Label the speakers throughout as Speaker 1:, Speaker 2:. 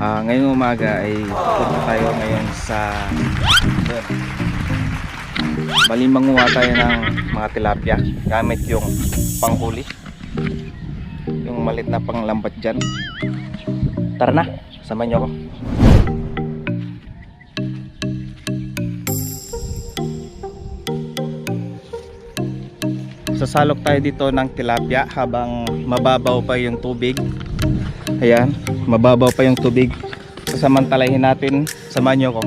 Speaker 1: Ah, ngayong umaga ay punta tayo ngayon sa doon. Bali manguha tayo ng mga tilapia gamit yung panghuli. Yung malit na panglambat dyan. Tara na, samahan niyo ako. Sasalok tayo dito ng tilapia habang mababaw pa yung tubig. Ayan, mababaw pa yung tubig. Sasamantalahin natin, samahan niyo ako.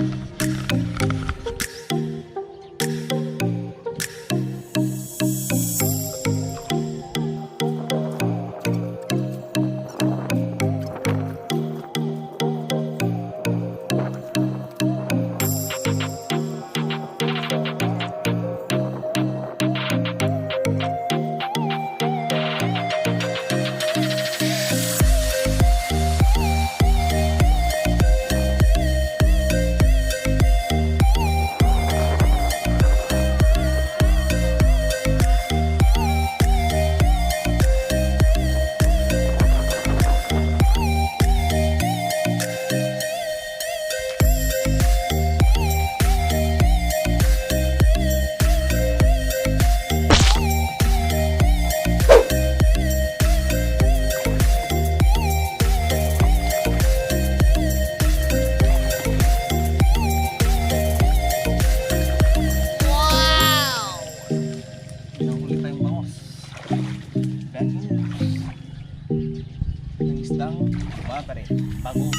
Speaker 1: Bata rin. Bago.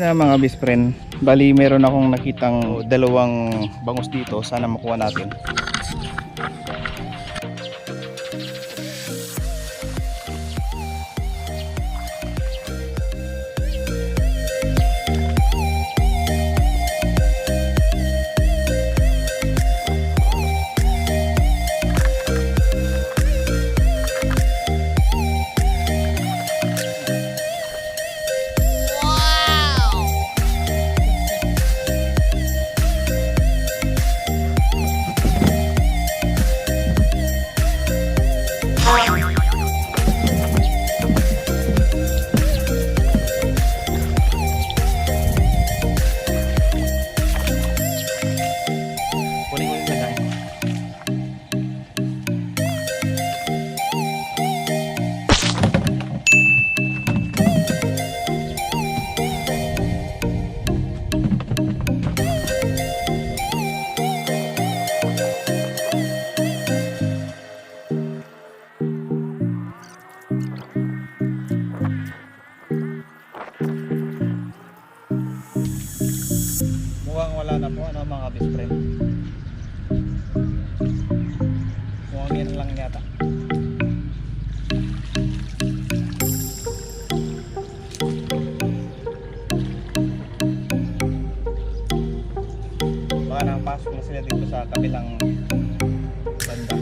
Speaker 1: Kanina mga best friend, bali meron akong nakitang dalawang bangus dito. Sana makuha natin. Wala na po ano mga best friend. Mukhang yan lang yata. Baka nakapasok na sila dito sa kabilang banda.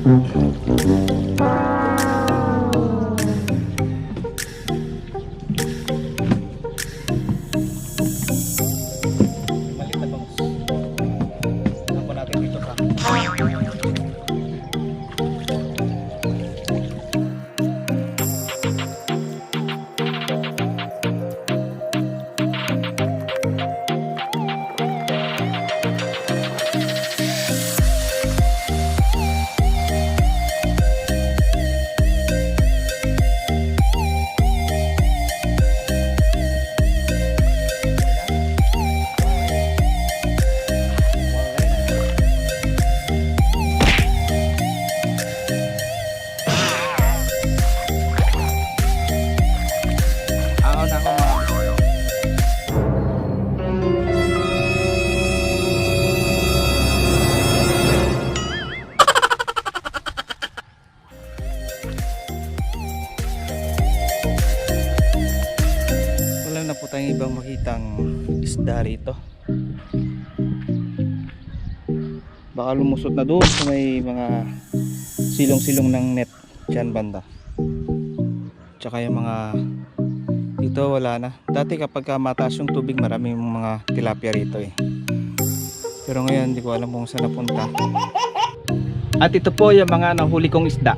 Speaker 1: Tayong ibang makitang isda rito. Baka lumusot na doon sa may mga silong-silong ng net dyan banda. Tsaka yung mga dito wala na. Dati kapag ka mataas yung tubig maraming mga tilapia rito eh. Pero ngayon hindi ko alam kung saan napunta. At ito po yung mga nahuli kong isda.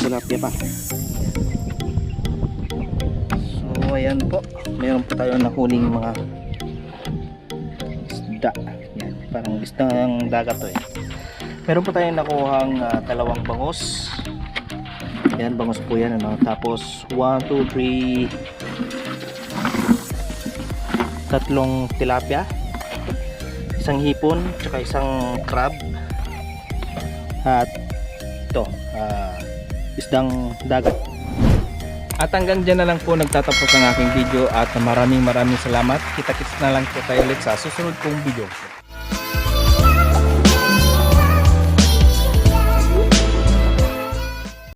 Speaker 1: Tilapia pa. So ayan po. Meron po tayo nahuling mga isda. Yan, parang isda ng dagat to eh. Meron po tayong nakuhang ah, dalawang bangus. Yan, bangus po yan. Ano? Tapos 1, 2, 3 tatlong tilapia isang hipon tsaka isang crab at ito ah, isdang dagat. At hanggang dyan na lang po nagtatapos ang aking video at maraming maraming salamat. Kita kits na lang po tayo ulit sa susunod kong video